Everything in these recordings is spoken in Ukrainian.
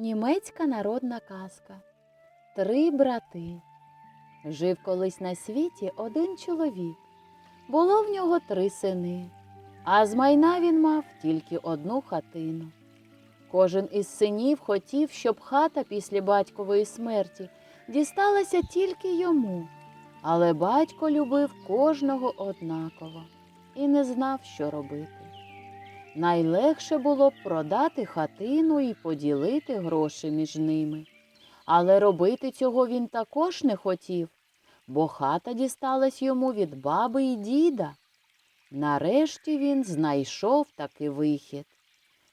Німецька народна казка. Три брати. Жив колись на світі один чоловік. Було в нього три сини, а з майна він мав тільки одну хатину. Кожен із синів хотів, щоб хата після батькової смерті дісталася тільки йому, але батько любив кожного однаково і не знав, що робити. Найлегше було б продати хатину і поділити гроші між ними. Але робити цього він також не хотів, бо хата дісталась йому від баби і діда. Нарешті він знайшов таки вихід,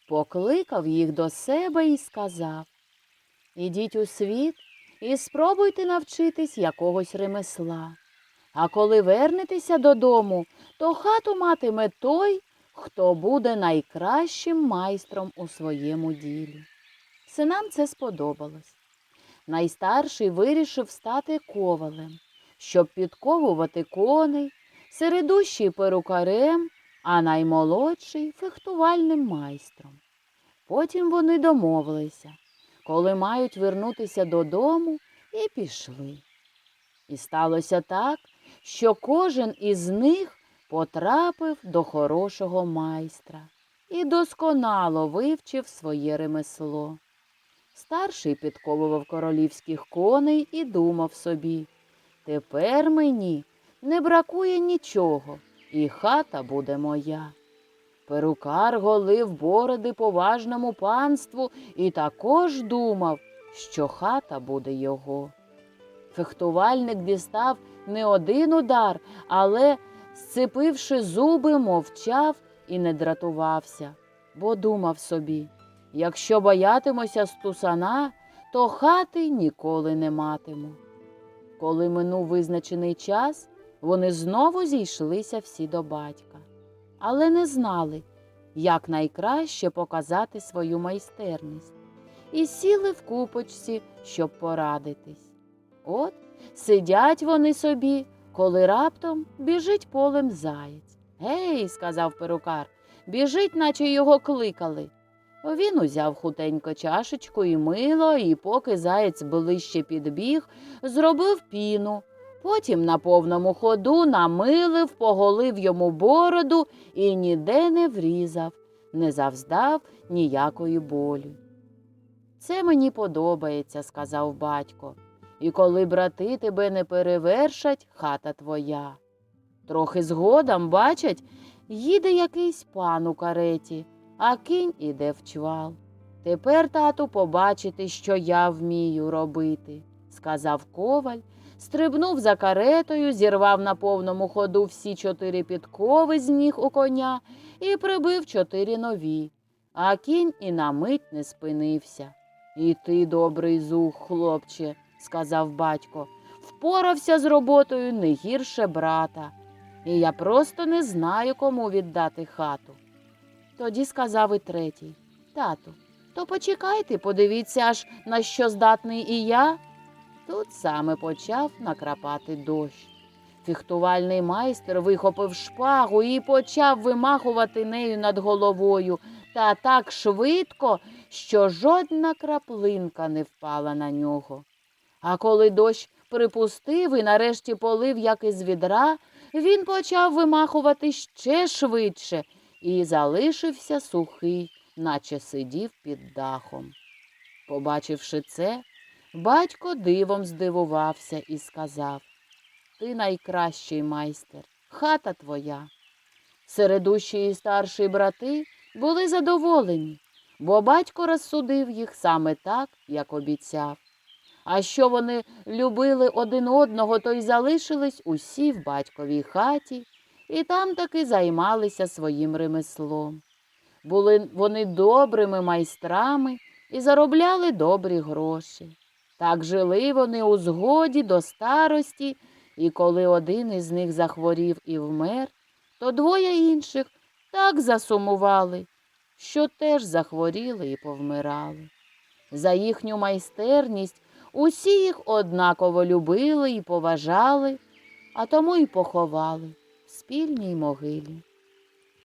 покликав їх до себе і сказав Ідіть у світ і спробуйте навчитись якогось ремесла. А коли вернетеся додому, то хату матиме той, хто буде найкращим майстром у своєму ділі. Синам це сподобалось. Найстарший вирішив стати ковалем, щоб підковувати коней, середущий перукарем, а наймолодший фехтувальним майстром. Потім вони домовилися, коли мають вернутися додому, і пішли. І сталося так, що кожен із них потрапив до хорошого майстра і досконало вивчив своє ремесло. Старший підковував королівських коней і думав собі тепер мені не бракує нічого, і хата буде моя. Перукар голив бороди поважному панству і також думав, що хата буде його. Фехтувальник дістав не один удар, але, сцепивши зуби, мовчав і не дратувався, бо думав собі якщо боятимуся стусана, то хати ніколи не матиму. Коли минув визначений час, вони знову зійшлися всі до батька, але не знали, як найкраще показати свою майстерність, і сіли в купочці, щоб порадитись. От сидять вони собі, коли раптом біжить полем заєць. Гей, сказав перукар, біжить, наче його кликали. Він узяв хутенько чашечку і мило, і поки заєць ближче підбіг, зробив піну. Потім на повному ходу намилив, поголив йому бороду і ніде не врізав, не завздав ніякої болі. Це мені подобається, сказав батько. І коли брати тебе не перевершать, хата твоя. Трохи згодом, бачать, їде якийсь пан у кареті, а кінь іде в чвал. Тепер, тату, побачите, що я вмію робити, сказав коваль, стрибнув за каретою, зірвав на повному ходу всі чотири підкови з ніг у коня і прибив чотири нові, а кінь і на мить не спинився. І ти, добрий зух, хлопче, сказав батько, впорався з роботою не гірше брата, і я просто не знаю, кому віддати хату. Тоді сказав і третій Тату, то почекайте, подивіться аж на що здатний і я. Тут саме почав накрапати дощ. Фіхтувальний майстер вихопив шпагу і почав вимахувати нею над головою, та так швидко, що жодна краплинка не впала на нього. А коли дощ припустив і нарешті полив, як із відра, він почав вимахувати ще швидше і залишився сухий, наче сидів під дахом. Побачивши це, батько дивом здивувався і сказав Ти найкращий майстер, хата твоя. Середущі і старші брати були задоволені, бо батько розсудив їх саме так, як обіцяв. А що вони любили один одного, то й залишились усі в батьковій хаті, і там таки займалися своїм ремеслом. Були вони добрими майстрами і заробляли добрі гроші. Так жили вони у згоді до старості, і коли один із них захворів і вмер, то двоє інших так засумували, що теж захворіли і повмирали. За їхню майстерність усі їх однаково любили і поважали, а тому й поховали в спільній могилі.